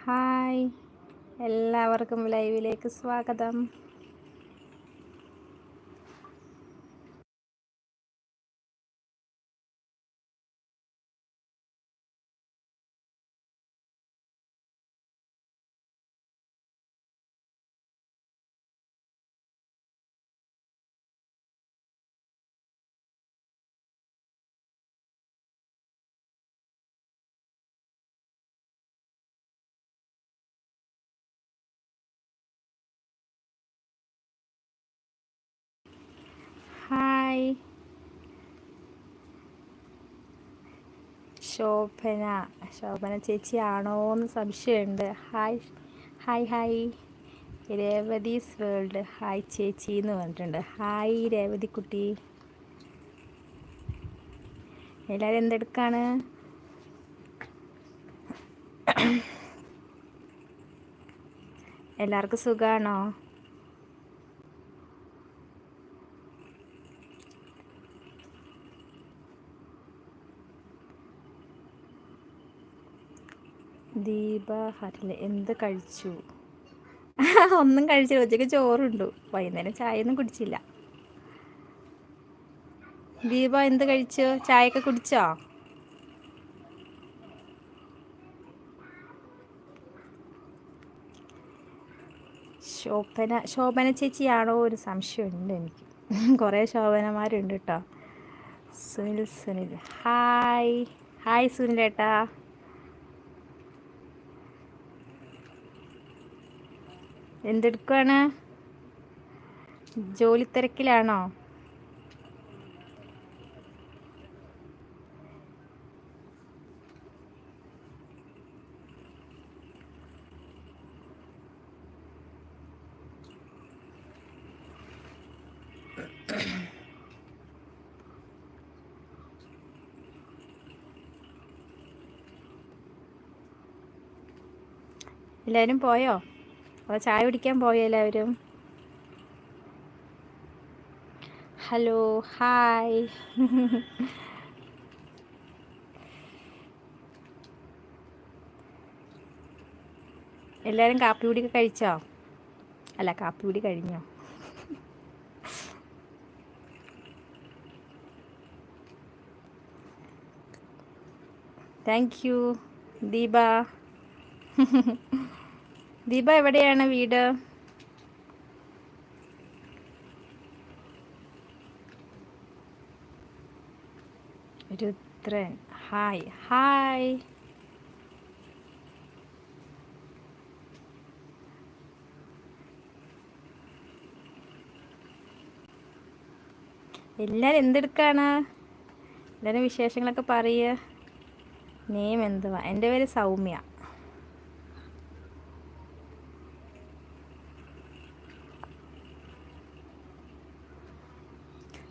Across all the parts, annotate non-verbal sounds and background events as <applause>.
Hi. എല്ലാവർക്കും ലൈവിലേക്ക് സ്വാഗതം ഹായ് ശോഭന. ശോഭന ചേച്ചിയാണോ എന്ന് സംശയമുണ്ട്. Hi hi hi. Revathi's world. Hi ചേച്ചി എന്ന് പറഞ്ഞിട്ടുണ്ട്. ഹായ് രേവതി കുട്ടി എല്ലാവരും എന്തെടുക്കാണ്? എല്ലാവർക്കും സുഖമാണോ ദീപ ഹരില എന്ത് കഴിച്ചു? <laughs> ഒന്നും കഴിച്ചില്ല. ഉച്ചയ്ക്ക് ചോറുണ്ടു. വൈകുന്നേരം ചായ ഒന്നും കുടിച്ചില്ല. ദീപ എന്ത് കഴിച്ചു? ചായയൊക്കെ കുടിച്ചോ? ശോഭന ശോഭന ചേച്ചിയാണോ ഒരു സംശയമുണ്ട് എനിക്ക്. <laughs> കുറേ ശോഭനമാരുണ്ട് കേട്ടോ സുനിൽ സുനിൽ. ഹായ്. ഹായ് സുനിലേട്ടാ. എന്തെടുക്കുവാണ്? ജോലി തിരക്കിലാണോ? എല്ലാവരും പോയോ? അപ്പോൾ ചായ കുടിക്കാൻ പോയോ എല്ലാവരും? Hello hi. എല്ലാവരും കാപ്പി കൂടിയൊക്കെ കഴിച്ചോ? അല്ല കാപ്പി കൂടി കഴിഞ്ഞോ? Thank you Deepa. ദീപ എവിടെയാണ് വീട്? രുദ്രൻ ഹായ്. ഹായ്. എല്ലാവരും എന്തെടുക്കാണ്? എല്ലാവരും വിശേഷങ്ങളൊക്കെ പറയുക നെയിം എന്തുവാ? എന്റെ പേര് സൗമ്യ.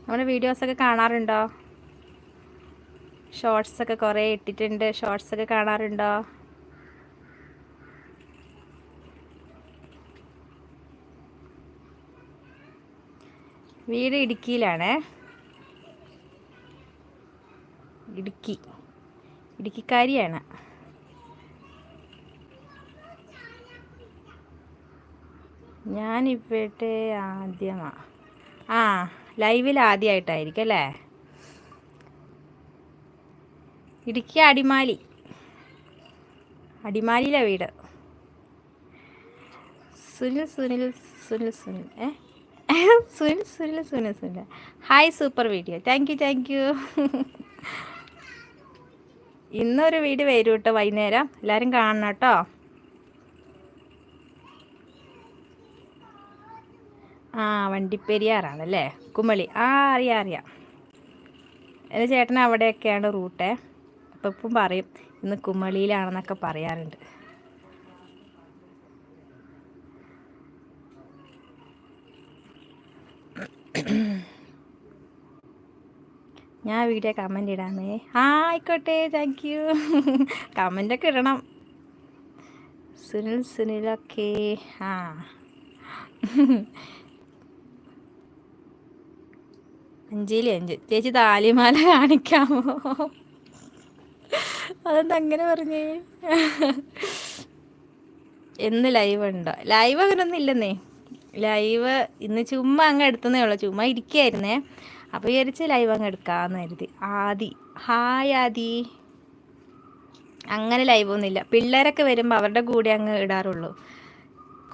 നമ്മുടെ വീഡിയോസൊക്കെ കാണാറുണ്ടോ? ഷോർട്സൊക്കെ കുറേ ഇട്ടിട്ടുണ്ട്. ഷോർട്സൊക്കെ കാണാറുണ്ടോ? വീട് ഇടുക്കിയിലാണ്. ഇടുക്കി. ഇടുക്കിക്കാരിയാണ്. ഞാനിപ്പോഴത്തെ ആദ്യമാണ് ആ. ലൈവിൽ ആദ്യമായിട്ടായിരിക്കും അല്ലേ? ഇടുക്കി അടിമാലി. അടിമാലിയിലെ വീട്. Sunil Sunil Sunil Sunil. Sunil Sunil Sunil Sunil. Hi super video thank you thank you ഇന്നൊരു വീഡിയോ വരൂട്ടോ വൈകുന്നേരം. എല്ലാവരും കാണണം കേട്ടോ ആ വണ്ടിപ്പെരിയാറാണല്ലേ കുമളി. ആ അറിയാം അറിയാം. എന്റെ ചേട്ടൻ അവിടെയൊക്കെയാണ് റൂട്ടേ. അപ്പം ഇപ്പം പറയും ഇന്ന് കുമളിയിലാണെന്നൊക്കെ പറയാറുണ്ട്. ഞാൻ വീഡിയോ കമന്റ് ഇടാമേ. ആ ആയിക്കോട്ടെ താങ്ക് യു കമന്റൊക്കെ ഇടണം. സുനിൽ സുനിലൊക്കെ ആ. അഞ്ചിൽ അഞ്ച്. ചേച്ചി താലിമാല കാണിക്കാമോ? അതെന്താ അങ്ങനെ പറഞ്ഞേ? എന്ന് ലൈവ് ഉണ്ടോ? ലൈവ് അങ്ങനൊന്നും ഇല്ലെന്നേ. ലൈവ് ഇന്ന് ചുമ്മാ അങ്ങ് എടുത്തതേ ഉള്ളൂ. ചുമ്മാ ഇരിക്കുകയായിരുന്നേ അപ്പോൾ വിചാരിച്ച് ലൈവ് അങ്ങ് എടുക്കാമെന്ന് കരുതി. ആദി. ഹായ് ആദി. അങ്ങനെ ലൈവൊന്നുമില്ല പിള്ളേരൊക്കെ വരുമ്പോൾ അവരുടെ കൂടെ അങ്ങ് ഇടാറുള്ളൂ.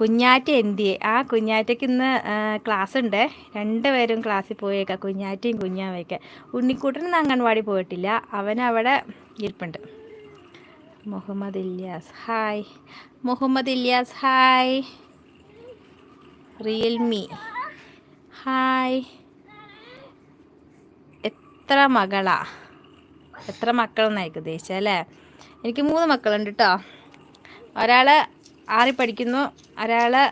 കുഞ്ഞാറ്റ എന്തിയെ? ആ കുഞ്ഞാറ്റയ്ക്ക് ഇന്ന് ക്ലാസ് ഉണ്ട് രണ്ടുപേരും ക്ലാസ്സിൽ പോയേക്കാം. കുഞ്ഞാറ്റയും കുഞ്ഞാവയൊക്കെ. ഉണ്ണിക്കൂട്ടൻ അംഗൻവാടി പോയിട്ടില്ല. അവൻ അവിടെ ഇരിപ്പുണ്ട്. Muhammad Ilyas. Hi. Muhammad Ilyas hi. Realme. Hi. എത്ര മകളാ? എത്ര മക്കളെന്നായിരിക്കും ഉദ്ദേശിച്ചത് അല്ലേ? എനിക്ക് മൂന്ന് മക്കളുണ്ട് കേട്ടോ ഒരാൾ ആറിൽ പഠിക്കുന്നു. ഒരാൾ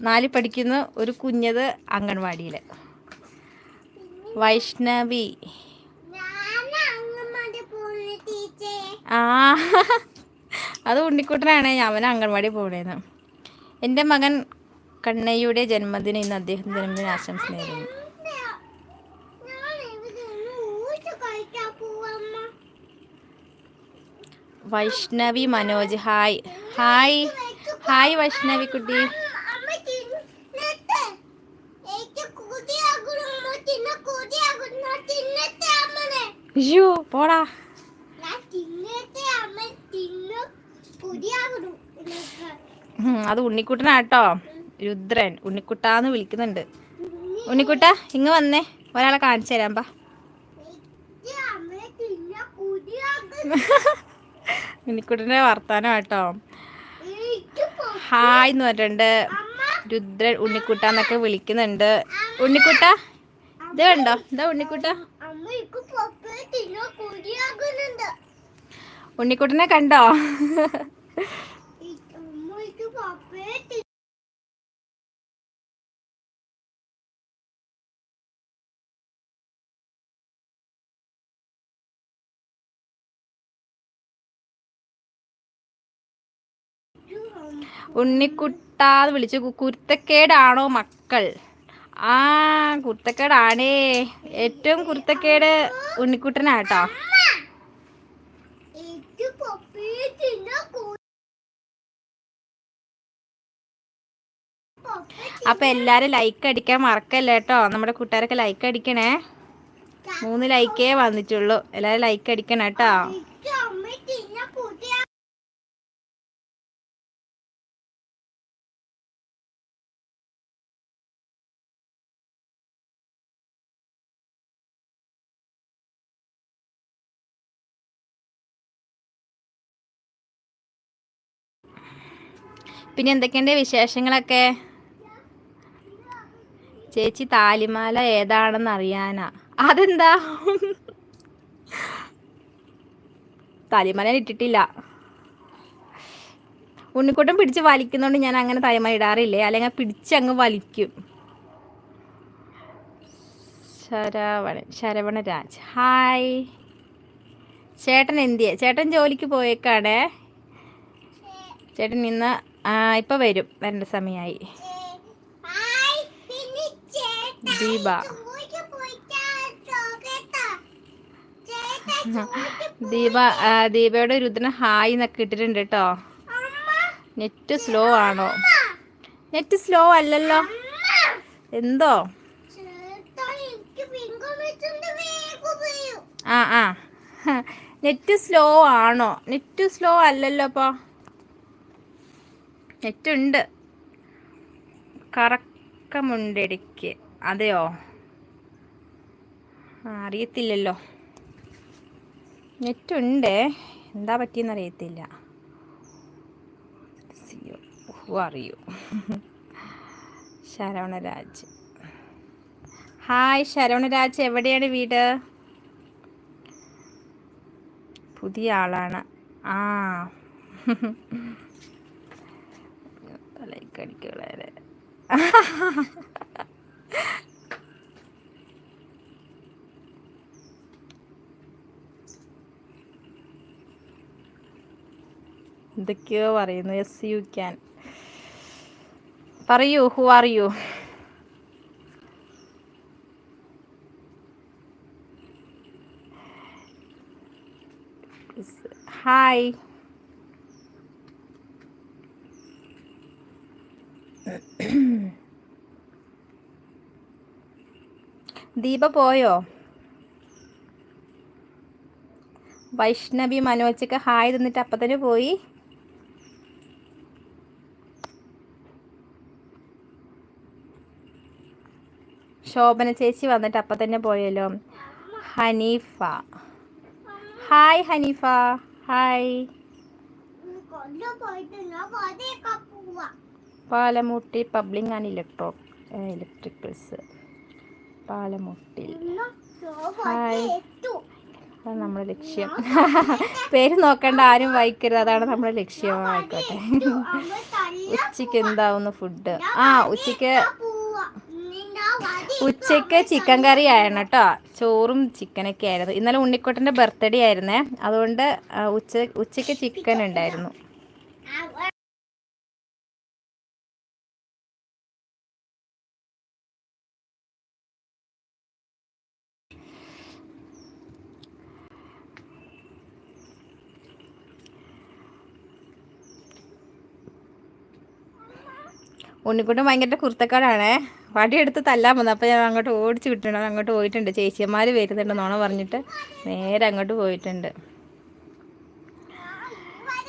നാലിൽ പഠിക്കുന്നു. ഒരു കുഞ്ഞത് അംഗൻവാടിയിൽ വൈഷ്ണവി. ആ അത് ഉണ്ണിക്കുട്ടനാണ്. അവൻ അംഗൻവാടി പോകണേന്ന് എന്റെ മകൻ കണ്ണയ്യയുടെ ജന്മദിനം ഇന്ന് അദ്ദേഹം ജന്മദിന ആശംസ നേരുന്നു. Vaishnavi Manoj. Hi. Hi. Hi Vaishnavi കുട്ടി. അയ്യോ പോടാ. അത് ഉണ്ണിക്കുട്ടനാട്ടോ. രുദ്രൻ. ഉണ്ണിക്കുട്ടാന്ന് വിളിക്കുന്നുണ്ട്. ഉണ്ണിക്കുട്ട ഇങ്ങ് വന്നേ. ഒരാളെ കാണിച്ചു തരാം പാ <laughs> ഉണ്ണിക്കുട്ടന്റെ വർത്താനം കേട്ടോ. ഹായ് എന്ന് പറഞ്ഞിട്ടുണ്ട്. രുദ്രൻ ഉണ്ണിക്കുട്ട എന്നൊക്കെ വിളിക്കുന്നുണ്ട്. ഉണ്ണിക്കുട്ട ഇത് കണ്ടോ? എന്താ ഉണ്ണിക്കുട്ട. ഉണ്ണിക്കുട്ടനെ കണ്ടോ? ഉണ്ണിക്കുട്ടാന്ന് വിളിച്ചു. കുരുത്തക്കേടാണോ മക്കൾ? ആ കുരുത്തക്കേടാണേ. ഏറ്റവും കുരുത്തക്കേട് ഉണ്ണിക്കുട്ടനാട്ടോ. അപ്പൊ എല്ലാരും ലൈക്ക് അടിക്കാൻ മറക്കല്ലേ കേട്ടോ നമ്മുടെ കൂട്ടുകാരൊക്കെ ലൈക്ക് അടിക്കണേ. മൂന്ന് ലൈക്കേ വന്നിട്ടുള്ളൂ. എല്ലാരും ലൈക്ക് അടിക്കണം കേട്ടോ പിന്നെ എന്തൊക്കെയുണ്ട് വിശേഷങ്ങളൊക്കെ? ചേച്ചി താലിമാല ഏതാണെന്ന് അറിയാനാ. അതെന്താ? താലിമാല ഇട്ടിട്ടില്ല. ഉണ്ണിക്കൂട്ടം പിടിച്ച് വലിക്കുന്നോണ്ട് ഞാൻ അങ്ങനെ താലിമാല ഇടാറില്ലേ? അല്ലെങ്കിൽ പിടിച്ച് അങ്ങ് വലിക്കും. ശരവണൻ ശരവണ രാജ്. ഹായ് ചേട്ടൻ എന്തിയെ? ചേട്ടൻ ജോലിക്ക് പോയേക്കാണേ? ചേട്ടൻ ഇന്ന് ഇപ്പൊ വരും. വരേണ്ട സമയമായി ദീപ. ദീപ ദീപയുടെ രുദ്രൻ ഹായ് എന്നൊക്കെ ഇട്ടിട്ടുണ്ട് കേട്ടോ. നെറ്റ് സ്ലോ ആണോ? നെറ്റ് സ്ലോ അല്ലല്ലോ. എന്തോ? ആ ആ. നെറ്റ് സ്ലോ ആണോ? നെറ്റ് സ്ലോ അല്ലല്ലോ അപ്പോൾ നെറ്റുണ്ട് കറക്കമുണ്ട് ഇടയ്ക്ക് അതെയോ അറിയത്തില്ലല്ലോ. നെറ്റുണ്ട്. എന്താ പറ്റിയെന്ന് അറിയത്തില്ല. അറിയൂ ശരവണരാജ്. ഹായ് ശരവണരാജ് എവിടെയാണ് വീട്? പുതിയ ആളാണ്. ആ. ലൈക്ക് അടിക്കുള്ളവരെ എന്തൊക്കെയോ പറയുന്നു. എസ് യു ക്യാൻ പറയൂ who are you hi <clears throat> Deepa പോയോ? വൈഷ്ണവി മനോജൊക്കെ ഹായ് തന്നിട്ട് അപ്പം തന്നെ പോയി. ശോഭന ചേച്ചി വന്നിട്ട് അപ്പം തന്നെ പോയല്ലോ. Haneefa. Hi Haneefa. Hi. Palamutti public and electro electricals. Palamuttil hi. അതാണ് നമ്മുടെ ലക്ഷ്യം. <laughs> പേര് നോക്കേണ്ട ആരും വായിക്കരുത്. അതാണ് നമ്മുടെ ലക്ഷ്യം. ആയിക്കോട്ടെ. ഉച്ചയ്ക്ക് എന്താവുന്നു ഫുഡ്? ആ ഉച്ചയ്ക്ക് ഉച്ചയ്ക്ക് ചിക്കൻ കറി ആയിരുന്നു കേട്ടോ. ചോറും ചിക്കനൊക്കെ ആയിരുന്നു. ഇന്നലെ ഉണ്ണിക്കോട്ടന്റെ ബർത്ത്ഡേ ആയിരുന്നേ. അതുകൊണ്ട് ഉച്ച ഉച്ചയ്ക്ക് ചിക്കൻ ഉണ്ടായിരുന്നു. ഉണ്ണിക്കുട്ടൻ ഭയങ്കര കുർത്തക്കാടാണേ വടിയെടുത്ത് തല്ലാൻ വന്നു. അപ്പോൾ ഞാൻ അങ്ങോട്ട് ഓടിച്ച് വിട്ടിട്ടുണ്ട്. അങ്ങോട്ട് പോയിട്ടുണ്ട്. ചേച്ചിയന്മാർ വരുന്നുണ്ട് നോണ പറഞ്ഞിട്ട്. നേരെ അങ്ങോട്ട് പോയിട്ടുണ്ട്.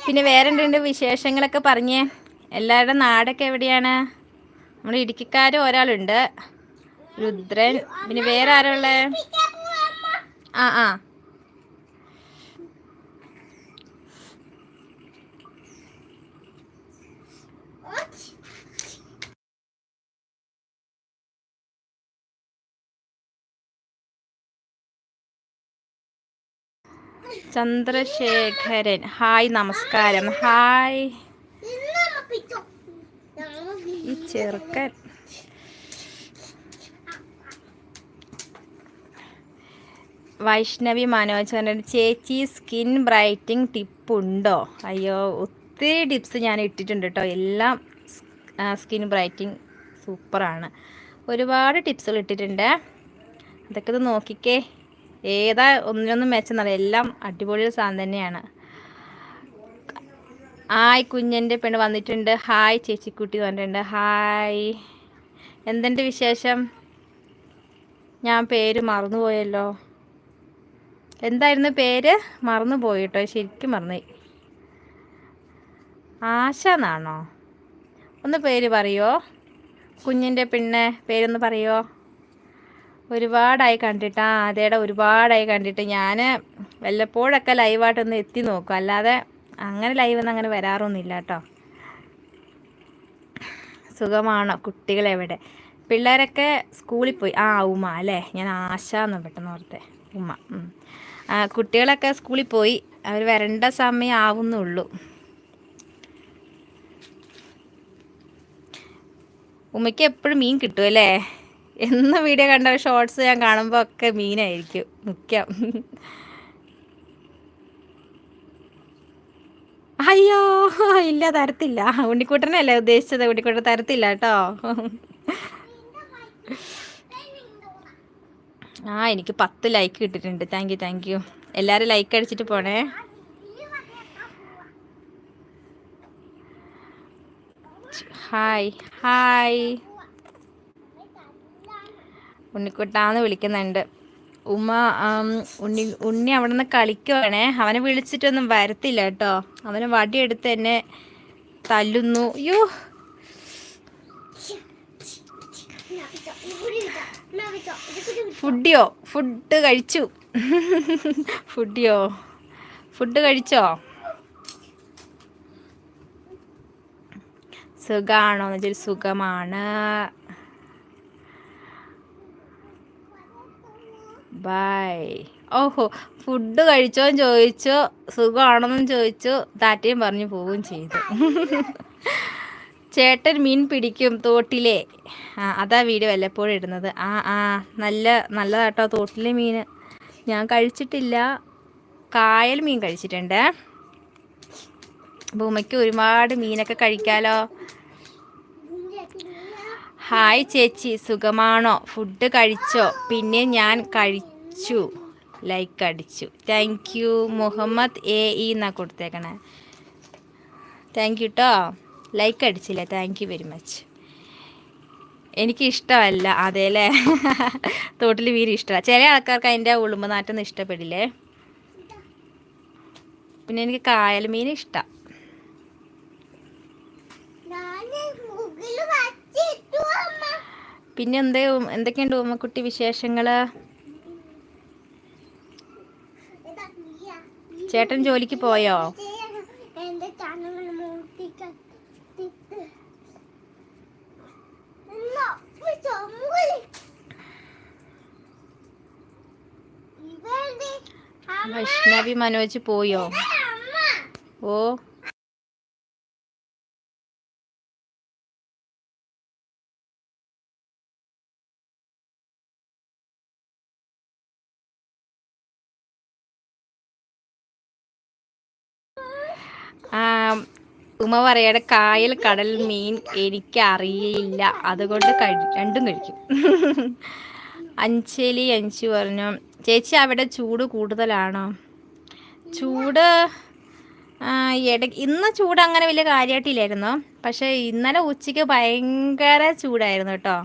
പിന്നെ വേറെ എന്തുണ്ട് വിശേഷങ്ങളൊക്കെ പറഞ്ഞേ? എല്ലാവരുടെ നാടൊക്കെ എവിടെയാണ്? നമ്മുടെ ഇടുക്കിക്കാർ ഒരാളുണ്ട്. രുദ്രൻ. പിന്നെ വേറെ ആരുള്ളത് ആ ആ. ചന്ദ്രശേഖരൻ. ഹായ് നമസ്കാരം. ഹായ്. ഈ ചെറുക്കൻ. വൈഷ്ണവി മനോജ് ചേച്ചി സ്കിൻ ബ്രൈറ്റിംഗ് ടിപ്പ് ഉണ്ടോ അയ്യോ ഒത്തിരി ടിപ്സ് ഞാൻ ഇട്ടിട്ടുണ്ട് കേട്ടോ. എല്ലാം സ്കിൻ ബ്രൈറ്റിംഗ് സൂപ്പറാണ്. ഒരുപാട് ടിപ്സുകൾ ഇട്ടിട്ടുണ്ട്. അതൊക്കെ ഒന്ന് നോക്കിക്കേ. ഏതാ ഒന്നിനൊന്നും മെച്ചെന്നറിയാം എല്ലാം അടിപൊളി സാധനം തന്നെയാണ്. ഹായ് കുഞ്ഞന്റെ പെണ്ണ് വന്നിട്ടുണ്ട്. ഹായ് ചേച്ചിക്കുട്ടി വന്നിട്ടുണ്ട്. ഹായ്. എന്തുണ്ട് വിശേഷം? ഞാൻ പേര് മറന്നുപോയല്ലോ. എന്തായിരുന്നു പേര്? മറന്നുപോയി കേട്ടോ ശരിക്കും മറന്നു ആശ എന്നാണോ? ഒന്ന് പേര് പറയോ? കുഞ്ഞിന്റെ പിന്നെ പേരൊന്ന് പറയോ? ഒരുപാടായി കണ്ടിട്ട് ആ അതേടെ ഒരുപാടായി കണ്ടിട്ട് ഞാൻ വല്ലപ്പോഴൊക്കെ ലൈവായിട്ടൊന്ന് എത്തി നോക്കും. അല്ലാതെ അങ്ങനെ ലൈവ് ഒന്നും അങ്ങനെ വരാറൊന്നുമില്ല കേട്ടോ. സുഖമാണോ കുട്ടികളെവിടെ? പിള്ളേരൊക്കെ സ്കൂളിൽ പോയി. ആ ഉമ്മ അല്ലേ? ഞാൻ ആശ എന്ന് പെട്ടെന്ന് ഓർത്തെ ഉമ്മ കുട്ടികളൊക്കെ സ്കൂളിൽ പോയി. അവർ വരേണ്ട സമയം ആവുന്നുള്ളൂ. ഉമ്മയ്ക്ക് എപ്പോഴും മീൻ കിട്ടുമല്ലേ എന്ന് വീഡിയോ കണ്ട ഷോർട്സ് ഞാൻ കാണുമ്പോൾ ഒക്കെ മീനായിരിക്കും. മുഖ്യം. അയ്യോ ഇല്ല തരത്തില്ല. ഉണ്ണിക്കുട്ടനല്ലേ ഉദ്ദേശിച്ചത്? ഉണ്ണിക്കുട്ടൻ തരത്തില്ല കേട്ടോ. ആ എനിക്ക് പത്ത് ലൈക്ക് കിട്ടിയിട്ടുണ്ട്. താങ്ക് യു താങ്ക് യു എല്ലാവരും ലൈക്ക് അടിച്ചിട്ട് പോണേ. ഹായ് ഹായ് ഉണ്ണിക്കുട്ടാന്ന് വിളിക്കുന്നുണ്ട്. ഉമ്മ ഉണ്ണി ഉണ്ണി അവിടെ നിന്ന് കളിക്കുവാണേ. അവനെ വിളിച്ചിട്ടൊന്നും വരത്തില്ല കേട്ടോ. അവനെ വടിയെടുത്ത് എന്നെ തല്ലുന്നു. അയ്യോ ഫുഡിയോ? ഫുഡ് കഴിച്ചു. ഫുഡിയോ? ഫുഡ് കഴിച്ചോ? സുഖാണോ? എന്ന് വെച്ചാൽ സുഖമാണ്. ബൈ ഓഹോ ഫുഡ് കഴിച്ചോ ചോദിച്ചു സുഖമാണെന്നും ചോദിച്ചു താറ്റയും പറഞ്ഞു പോവുകയും ചെയ്തു. ചേട്ടൻ മീൻ പിടിക്കും തോട്ടിലെ. ആ അതാ വീട് വല്ലപ്പോഴും ഇടുന്നത്. ആ ആ നല്ല നല്ലതാട്ടോ തോട്ടിലെ മീൻ. ഞാൻ കഴിച്ചിട്ടില്ല. കായൽ മീൻ കഴിച്ചിട്ടുണ്ട്. ഭൂമിക്ക് ഒരുപാട് മീനൊക്കെ കഴിക്കാലോ. ഹായ് ചേച്ചി സുഖമാണോ? ഫുഡ് കഴിച്ചോ? പിന്നെ ഞാൻ കഴിച്ചു ലൈക്ക് അടിച്ചു. Thank you Muhammad A E എന്നാ കൊടുത്തേക്കണേ. താങ്ക് യു കേട്ടോ ലൈക്ക് അടിച്ചില്ല. താങ്ക് യു വെരി മച്ച് എനിക്ക് ഇഷ്ടമല്ല അതേല്ലേ <laughs> തോട്ടിൽ വീര് ഇഷ്ടമല്ല. ചില ആൾക്കാർക്ക് അതിന്റെ ഉളുമ്പ് നാറ്റൊന്നും ഇഷ്ടപ്പെടില്ലേ? പിന്നെ എനിക്ക് കായൽ മീൻ ഇഷ്ടം. പിന്നെ എന്ത് എന്തൊക്കെയുണ്ട് ഉമ്മക്കുട്ടി വിശേഷങ്ങൾ ചേട്ടൻ ജോലിക്ക് പോയോ? വൈഷ്ണവി മനോജ് പോയോ? ഓ ഉമ്മ പറയാണ് കായൽ കടൽ മീൻ എനിക്ക് അറിയില്ല അതുകൊണ്ട് കഴി രണ്ടും കഴിക്കും. അഞ്ചലി അഞ്ചു പറഞ്ഞു ചേച്ചി അവിടെ ചൂട് കൂടുതലാണോ? ചൂട് ഇട ഇന്ന് ചൂട് അങ്ങനെ വലിയ കാര്യമായിട്ടില്ലായിരുന്നു പക്ഷേ ഇന്നലെ ഉച്ചയ്ക്ക് ഭയങ്കര ചൂടായിരുന്നു കേട്ടോ.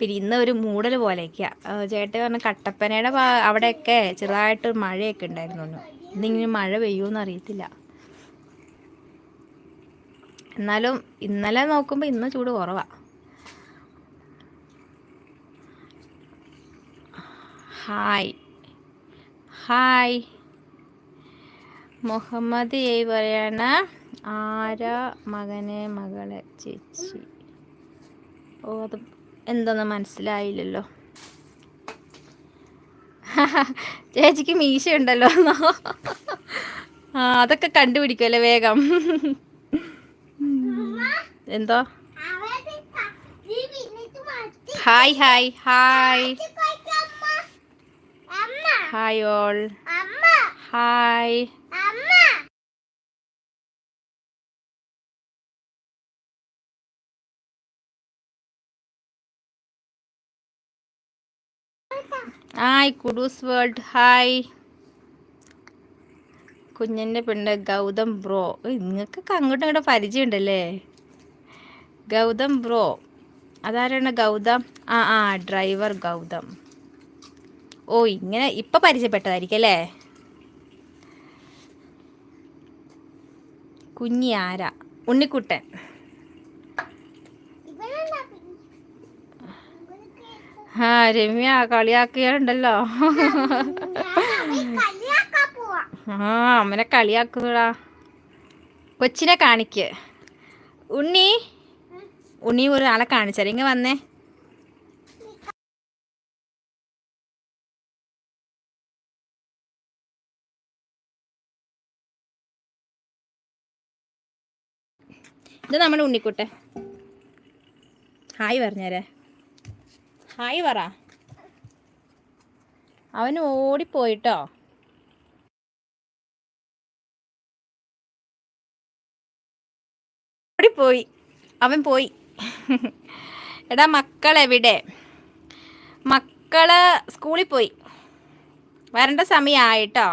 പിന്നെ ഇന്ന് ഒരു മൂടൽ പോലെയൊക്കെയാണ് ചേട്ടൻ പറഞ്ഞ കട്ടപ്പനയുടെ അവിടെയൊക്കെ ചെറുതായിട്ട് മഴയൊക്കെ ഉണ്ടായിരുന്നു ഇന്നിങ്ങനെ മഴ പെയ്യുമെന്ന് അറിയത്തില്ല എന്നാലും ഇന്നലെ നോക്കുമ്പോൾ ഇന്ന് ചൂട് കുറവാണ് ഹായ് ഹായ് മുഹമ്മദ് ഏ പറയണ ആരാ മകനെ മകളെ ചേച്ചി? ഓ അത് എന്തെന്ന് മനസ്സിലായില്ലല്ലോ. <laughs> ചേച്ചിക്ക് മീശ ഉണ്ടല്ലോ ആ അതൊക്കെ കണ്ടുപിടിക്കുമല്ലേ വേഗം. <laughs> എന്തോ? Hi hi hi. Hi all. Hi. Hi kudos world. Hi. കുഞ്ഞിന്റെ പെണ്ണ് ഗൗതം ബ്രോ. നിങ്ങൾക്കൊക്കെ അങ്ങോട്ടും ഇങ്ങോട്ടും പരിചയമുണ്ടല്ലേ? ഗൗതം ബ്രോ. അതാരാണ് ഗൗതം? ആ ആ ഡ്രൈവർ ഗൗതം. ഓ ഇങ്ങനെ ഇപ്പം പരിചയപ്പെട്ടതായിരിക്കും അല്ലേ? കുഞ്ഞി ആരാ? ഉണ്ണിക്കുട്ടൻ. ആ രമ്യ കളിയാക്കിയുണ്ടല്ലോ ആ അമ്മനെ കളിയാക്കുന്നടാ. കൊച്ചിനെ കാണിക്ക്. ഉണ്ണി ഉണ്ണി ഒരാളെ കാണിച്ചാൽ ഇങ്ങ വന്നേ. ഇത് നമ്മുടെ ഉണ്ണിക്കുട്ടെ ഹായ് പറഞ്ഞേരെ. ഹായ് പറ. അവൻ ഓടിപ്പോയിട്ടോ? ഓടിപ്പോയി. അവൻ പോയി. <laughs> എടാ മക്കൾ എവിടെ മക്കൾ സ്കൂളിൽ പോയി. വരേണ്ട സമയമായിട്ടോ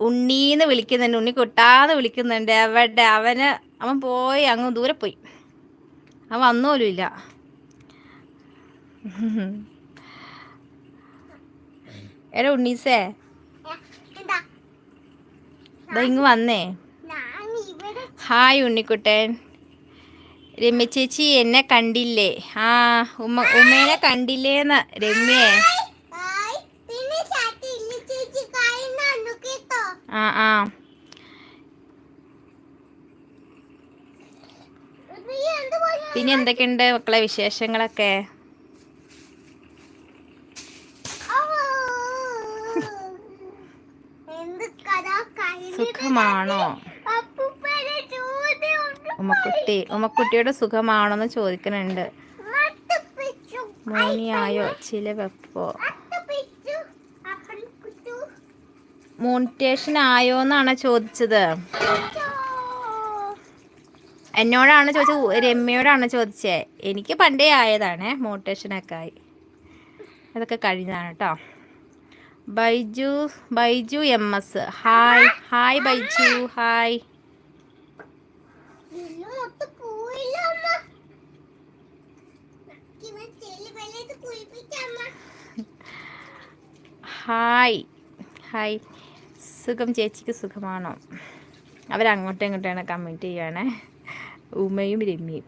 ഉണ്ണീന്ന് വിളിക്കുന്നുണ്ട് ഉണ്ണി കൊട്ടാന്ന് വിളിക്കുന്നുണ്ട്. അവിടെ അവന് അവൻ പോയി അങ്ങ് ദൂരെ പോയി. അവൻ വന്നോലും ഇല്ല. <laughs> എടാ ഉണ്ണീസേ. ഇങ്ങ് വന്നേ. ഹായ് ഉണ്ണിക്കുട്ടൻ. രമ്യ ചേച്ചി എന്നെ കണ്ടില്ലേ? ആ ഉമ്മ ഉമ്മേനെ കണ്ടില്ലേന്ന് രമ്യേ. ആ ആ. പിന്നെ എന്തൊക്കെയുണ്ട് മക്കളെ വിശേഷങ്ങളൊക്കെ? സുഖമാണോ? ഉമ്മക്കുട്ടി ഉമ്മക്കുട്ടിയുടെ സുഖമാണോന്ന് ചോദിക്കുന്നുണ്ട്. മോനിയായോ ചില വെപ്പോ? മോണിറ്റേഷൻ ആയോ എന്നാണ് ചോദിച്ചത്. എന്നോടാണ് ചോദിച്ചത് രമ്യയോടാണ് ചോദിച്ചത് എനിക്ക് പണ്ടേ ആയതാണ് മോണിറ്റേഷനൊക്കെ ആയി അതൊക്കെ കഴിഞ്ഞതാണ് കേട്ടോ Baiju Baiju M S. Hi hi Baiju hi. Hi. Hi. സുഖം ചേച്ചിക്ക് സുഖമാണോ? അവരങ്ങോട്ടും ഇങ്ങോട്ടാണ് കമന്റ് ചെയ്യുകയാണേ ഉമയും രമ്യയും.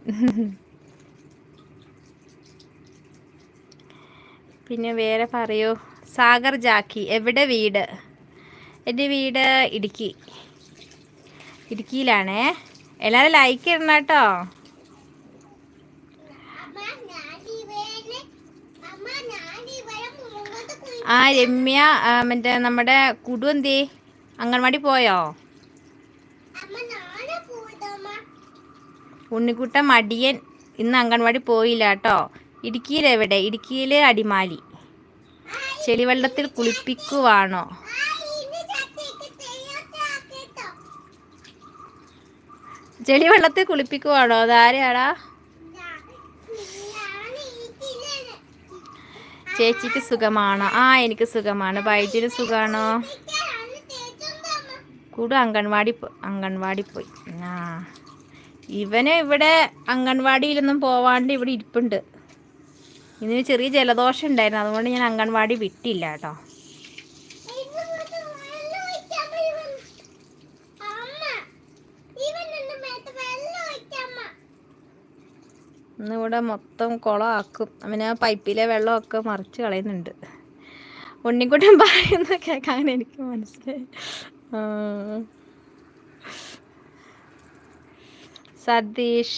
പിന്നെ വേറെ പറയൂ. സാഗർ ജാക്കി എവിടെ വീട്? എന്റെ വീട് ഇടുക്കി. ഇടുക്കിയിലാണേ. എല്ലാവരും ലൈക്ക് ഇടണം കേട്ടോ. ആ രമ്യ മറ്റേ നമ്മുടെ കുടു എന്തി? അംഗൻവാടി പോയോ? ഉണ്ണിക്കുട്ട മടിയൻ ഇന്ന് അംഗൻവാടി പോയില്ല കേട്ടോ. ഇടുക്കിയിൽ എവിടെ ഇടുക്കിയിൽ അടിമാലി ചെളിവെള്ളത്തിൽ കുളിപ്പിക്കുവാണോ? ചെളിവെള്ളത്തിൽ കുളിപ്പിക്കുവാണോ? അതാരെയാടാ ചേച്ചിക്ക് സുഖമാണോ? ആ എനിക്ക് സുഖമാണ്. ബൈജിന് സുഖമാണോ കൂടു അംഗൻവാടി അംഗൻവാടി പോയി. ആ. ഇവന് ഇവിടെ അംഗൻവാടിയിലൊന്നും പോവാണ്ട് ഇവിടെ ഇരിപ്പുണ്ട്. ഇതിന് ചെറിയ ജലദോഷം ഉണ്ടായിരുന്നു. അതുകൊണ്ട് ഞാൻ അംഗൻവാടി വിട്ടില്ല കേട്ടോ. ഇന്നിവിടെ മൊത്തം കുളമാക്കും. അവന് പൈപ്പിലെ വെള്ളമൊക്കെ മറിച്ച് കളയുന്നുണ്ട്. ഉണ്ണിക്കുട്ടൻ പറയുന്ന കേൾക്കാൻ എനിക്ക് മനസ്സിലായി. സതീഷ്.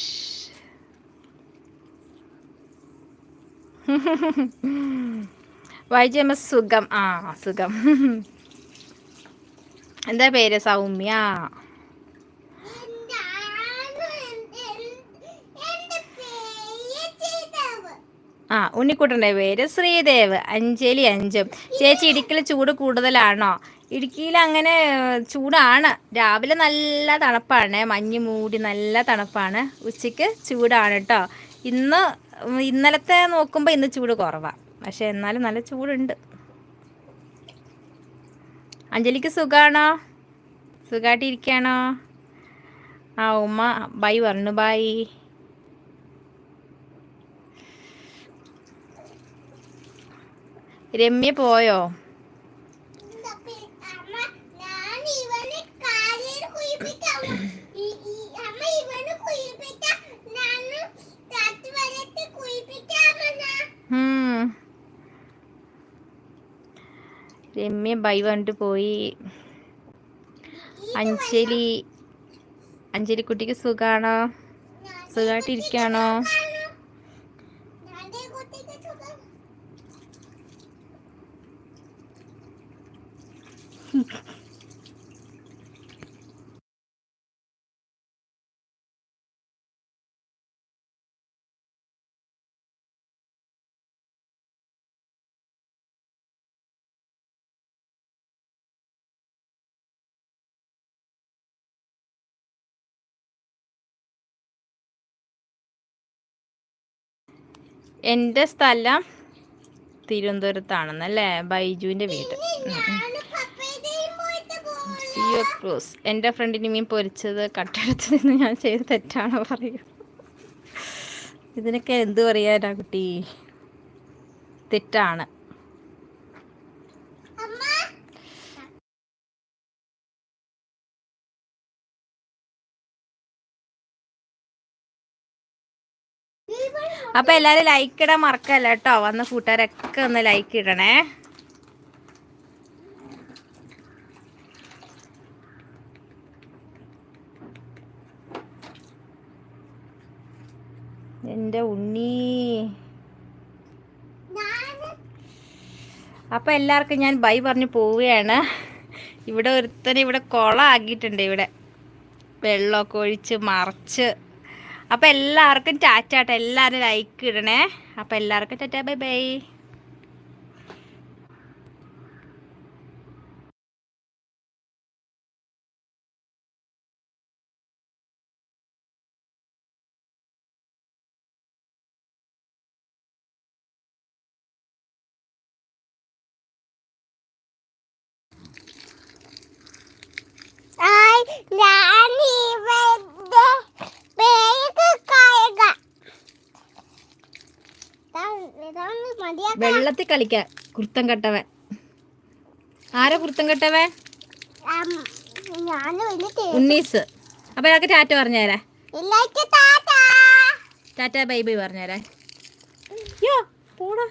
വൈജമ സുഖം. ആ സുഖം. എന്താ പേര്? സൗമ്യ. ആ ഉണ്ണിക്കുട്ടന്റെ പേര് ശ്രീദേവ്. അഞ്ജലി അഞ്ചും. ചേച്ചി ഇടുക്കിയിൽ ചൂട് കൂടുതലാണോ? ഇടുക്കിയിൽ അങ്ങനെ ചൂടാണ്. രാവിലെ നല്ല തണുപ്പാണ്. മഞ്ഞ് മൂടി നല്ല തണുപ്പാണ്. ഉച്ചയ്ക്ക് ചൂടാണ് കേട്ടോ. ഇന്ന് ഇന്നലത്തെ നോക്കുമ്പോൾ ഇന്ന് ചൂട് കുറവാണ് പക്ഷെ എന്നാലും നല്ല ചൂടുണ്ട്. അഞ്ജലിക്ക് സുഖമാണോ സുഖമായിട്ടിരിക്കുകയാണോ ആ ഉമ്മ ബൈ പറഞ്ഞു. ബൈ. രമ്യ പോയോ? രമ്യ ബൈ വന്നിട്ട് പോയി. അഞ്ജലി അഞ്ജലി കുട്ടിക്ക് സുഖാണോ? സുഖമായിട്ടിരിക്കുകയാണോ എന്റെ സ്ഥലം തിരുവനന്തപുരത്താണെന്നല്ലേ? ബൈജുവിന്റെ വീട്. സിയോ ക്രൂസ്. എന്റെ ഫ്രണ്ടിന് മീൻ പൊരിച്ചത് കട്ടെടുത്ത് നിന്ന് ഞാൻ ചെയ്ത് തെറ്റാണോ പറയൂ ഇതിനൊക്കെ എന്ത് പറയാനാ കുട്ടി? തെറ്റാണ്. അപ്പൊ എല്ലാരും ലൈക്ക് ഇടാൻ മറക്കല്ല കേട്ടോ. വന്ന കൂട്ടുകാരൊക്കെ ഒന്ന് ലൈക്ക് ഇടണേ. എന്റെ ഉണ്ണി. അപ്പൊ എല്ലാവർക്കും ഞാൻ ബൈ പറഞ്ഞു പോവുകയാണ്. ഇവിടെ ഒരുത്തനെ ഇവിടെ ആക്കിയിട്ടുണ്ട് ഇവിടെ. വെള്ളമൊക്കെ ഒഴിച്ച് മറച്ച്. അപ്പോൾ എല്ലാവർക്കും ടാറ്റാട്ടെ എല്ലാവരും ലൈക്ക് ഇടണേ. അപ്പോൾ എല്ലാവർക്കും ടാറ്റാ ബൈ ബൈ. വെള്ളത്തിൽ കളിക്ക കുർത്തം കെട്ടവൻ. ആരാ കുർത്തം കെട്ടവൻ? ഉണ്ണീസ്. അപ്പൊ അയാൾക്ക് ടാറ്റ പറഞ്ഞേരാ. ടാറ്റ. ബൈബി ബൈ പറഞ്ഞേരാ. പോടാ.